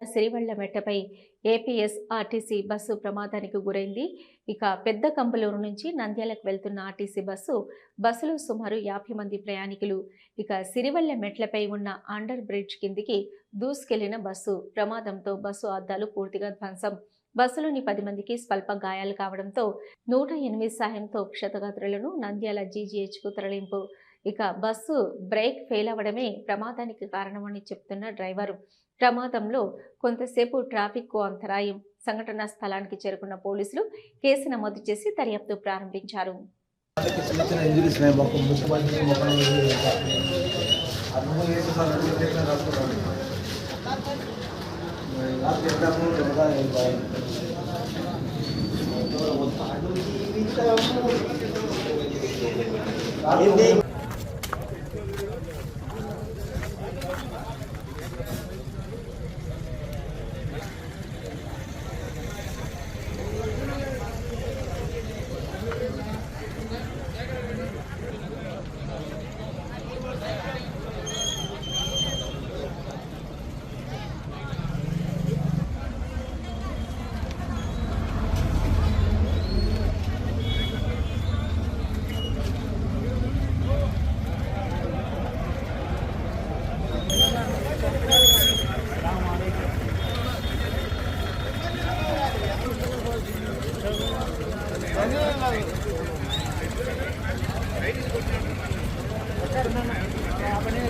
సిరివెళ్ళ మెట్టపై bus ప్రమాదానికి గురైంది. ఇక పెద్ద కంపలూరు నుంచి నంద్యాలకు వెళ్తున్న ఆర్టీసీ బస్సు బస్సులో సుమారు యాభై మంది ప్రయాణికులు. ఇక సిరివల్ల మెట్లపై ఉన్న అండర్ బ్రిడ్జ్ కిందికి దూసుకెళ్ళిన బస్సు ప్రమాదంతో బస్సు అద్దాలు పూర్తిగా ధ్వంసం. బస్సులోని పది మందికి స్వల్ప గాయాలు కావడంతో నూట ఎనిమిది సాయంతో క్షతగాత్రులను నంద్యాల జీజీహెచ్కు తరలింపు. ఇక బస్సు బ్రేక్ ఫెయిల్ అవ్వడమే ప్రమాదానికి కారణమని చెప్తున్న డ్రైవరు. ప్రమాదంలో కొంతసేపు ట్రాఫిక్కు అంతరాయం సంఘటనా స్థలానికి చేరుకున్న పోలీసులు కేసు నమోదు చేసి దర్యాప్తు ప్రారంభించారు. వాళ్ళకి